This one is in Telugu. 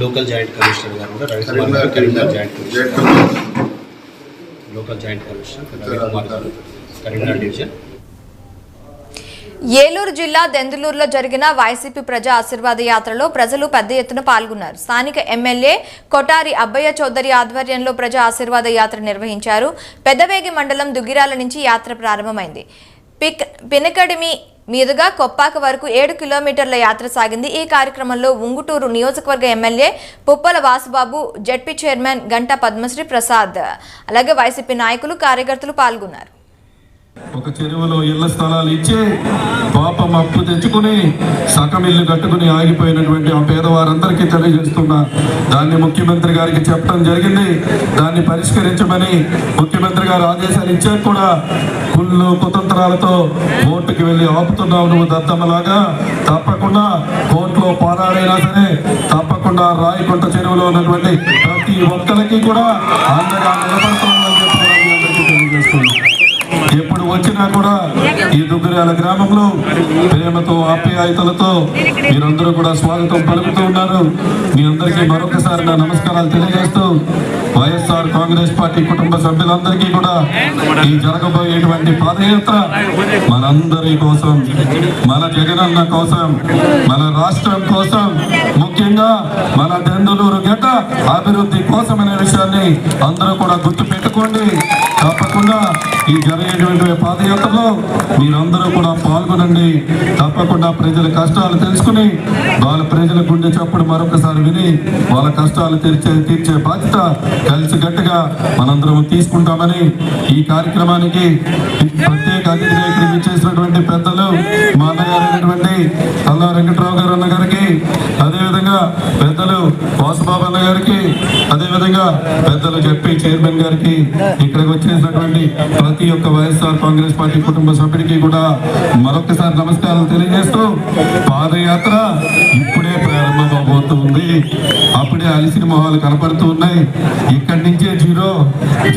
లోకల్ జాయింట్ కమిషనర్ గారు కూడా రవికుమార్ గారు Karimnagar joint commissioner. Local joint commissioner Ravikumar గారు. కరీంనగర్ డివిజన్. ఏలూరు జిల్లా దెందులూరులో జరిగిన వైసీపీ ప్రజా ఆశీర్వాద యాత్రలో ప్రజలు పెద్ద ఎత్తున పాల్గొన్నారు. స్థానిక ఎమ్మెల్యే కొటారి అబ్బయ్య చౌదరి ఆధ్వర్యంలో ప్రజా ఆశీర్వాద యాత్ర నిర్వహించారు. పెద్దవేగి మండలం దుగ్గిరాల నుంచి యాత్ర ప్రారంభమైంది. పిక్ పినకడిమి మీదుగా కొప్పాక వరకు ఏడు కిలోమీటర్ల యాత్ర సాగింది. ఈ కార్యక్రమంలో ఉంగుటూరు నియోజకవర్గ MLA Puppala Vasubabu ZP chairman Ganta Padmasri Prasad అలాగే వైసీపీ నాయకులు కార్యకర్తలు పాల్గొన్నారు. ఒక చెరువులో ఇళ్ళ స్థలాలు ఇచ్చి పాపం అప్పు తెచ్చుకుని సగం ఇల్లు కట్టుకుని ఆగిపోయినటువంటి ఆ పేదవారందరికీ తెలియజేస్తున్నా. దాన్ని ముఖ్యమంత్రి గారికి చెప్పడం జరిగింది. దాన్ని పరిష్కరించమని ముఖ్యమంత్రి గారు ఆదేశాలు ఇచ్చాక కూడా. కుళ్ళు కుతంత్రాలతో కోర్టుకి వెళ్ళి ఆపుతున్నావు నువ్వు దత్తమ్మలాగా తప్పకుండా కోర్టులో పోరాడైనా సరే తప్పకుండా రాయకుంట చెరువులో ఉన్నటువంటి ప్రతి ఒక్కరికి కూడా అండగా నిలబడుతున్నామని చెప్పి కూడా ఎప్పుడు వచ్చినా కూడా ఈ గ్రామంలో ప్రేమతో ఆప్యాయతలతో మీరందరూ కూడా స్వాగతం పలుకుతూ ఉన్నారు. మీ అందరికీ మరొకసారి నా నమస్కారాలు తెలియజేస్తూ వైఎస్ఆర్ కాంగ్రెస్ పార్టీ కుటుంబ సభ్యులందరికీ కూడా ఈ జరగబోయేటువంటి పాదయాత్ర మనందరి కోసం మన జగనన్న కోసం మన రాష్ట్రం కోసం ముఖ్యంగా మన దెందులూరు గడ్డ అభివృద్ధి కోసమనే విషయాన్ని అందరూ కూడా గుర్తు పెట్టుకోండి. తప్పకుండా ఈ జరిగేటువంటి పాదయాత్రలో మీరందరూ కూడా పాల్గొనండి. తప్పకుండా ప్రజల కష్టాలు తెలుసుకుని వాళ్ళ ప్రజల గుండె చప్పుడు మరొకసారి విని వాళ్ళ కష్టాలు తీర్చే తీర్చే బాధ్యత కలిసిగట్టుగా మనందరం తీసుకుంటామని ఈ కార్యక్రమానికి ప్రత్యేక అతిథిగా చేసినటువంటి పెద్దలు మా అన్నగారైనటువంటి కల్లా వెంకట్రావు గారు అన్న గారికి అదేవిధంగా పెద్దలు వాసుబాబు గారికి అదేవిధంగా పెద్దలు చెప్పి చైర్మన్ గారికి ఇక్కడికి వచ్చేసినటువంటి ప్రతి ఒక్క వైఎస్ఆర్ కాంగ్రెస్ పార్టీ కుటుంబ సభ్యుడికి కూడా మరొకసారి నమస్కారం తెలియజేస్తూ పాదయాత్ర ఇప్పుడే ప్రారంభమవబోతుంది. అప్పుడే అలిసిన మొహాలు కనపడుతూ ఉన్నాయి. ఇక్కడి నుంచే జీరో.